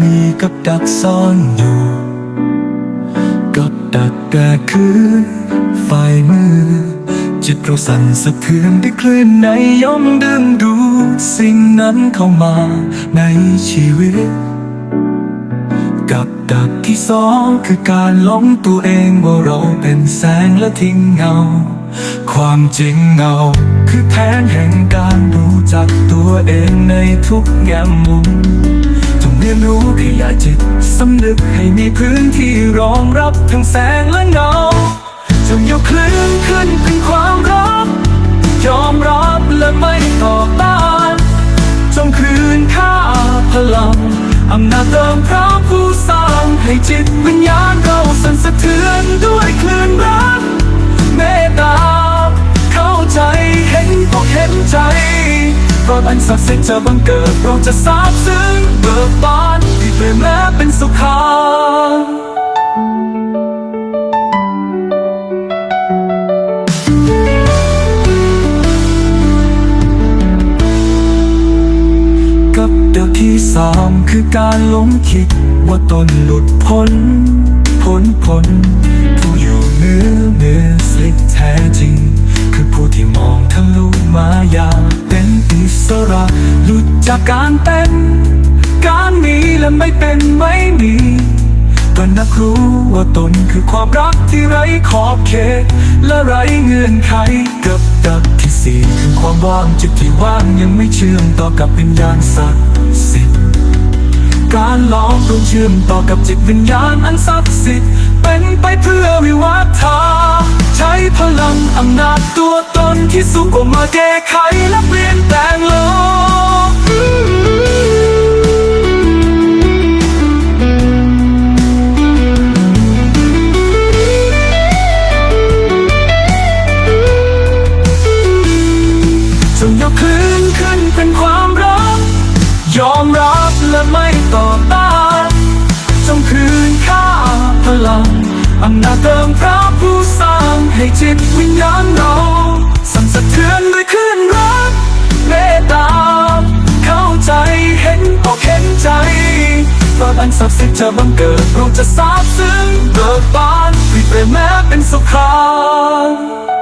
มีกับดักซ่อนอยู่ กับดักแต่คือไฟมือ จิตเราสั่นสะเทือนได้คลื่นในย่อมดึงดูดสิ่งนั้นเข้ามาในชีวิต กับดักที่สองคือการหล้มตัวเองว่าเราเป็นแสงและทิ้งเงา ความจริงเงา คือแผนแห่งการรู้จัก เองในทุกแง่มุมจงเรียนรู้ขยายจิตสำนึกให้มีพื้นที่รองรับทั้งแสงและเงาจงยกคลื่นขึ้นเป็นความรัก ยอมรับและไม่ต่อต้านจงคืนค่าพลังอำนาจเติมพระผู้สร้างให้จิตวิญญาณเราสั่นสะเทือนด้วย พราะอันศักดิ์สิทธิ์จะบังเกิดเราจะซาบซึ้งเบิกบานที่เปลี่ยนแม้เป็นสุขากับเดือกที่สามคือการหลงคิดว่าตนหลุดพ้นพ้นพ้นผู้อยู่เหนือเหนือสิทธิแท้จริง คือผู้ที่มองทะลุมายา จากการเป็น การมีและไม่เป็นไม่มีก็นักรู้ว่าตนคือความรักที่ไร้ขอบเขต และไร้เงื่อนไขกับดักที่สี่คือความว่างจิตที่ว่างยังไม่เชื่อมต่อกับวิญญาณศักดิ์สิทธิ์การลองรวมเชื่อมต่อกับจิตวิญญาณอันศักดิ์สิทธิ์เป็นไปเพื่อวิวัฒนาใช้พลังอำนาจตัวตนที่สูงกว่ามาแก้ไขและเปลี่ยนแปลงโลก และไม่ต่อต้านจงคืนค่าพลังอำนาจเติมพระผู้สร้างให้จิตวิญญาณเราสั่นสะเทือนด้วยคลื่นรักเมตตาเข้าใจเห็นอกเห็นใจเพราะอันศักดิ์สิทธิ์จะบังเกิดเราจะซาบซึ้งเบิกบานวิเปรแม้เป็นสุขาม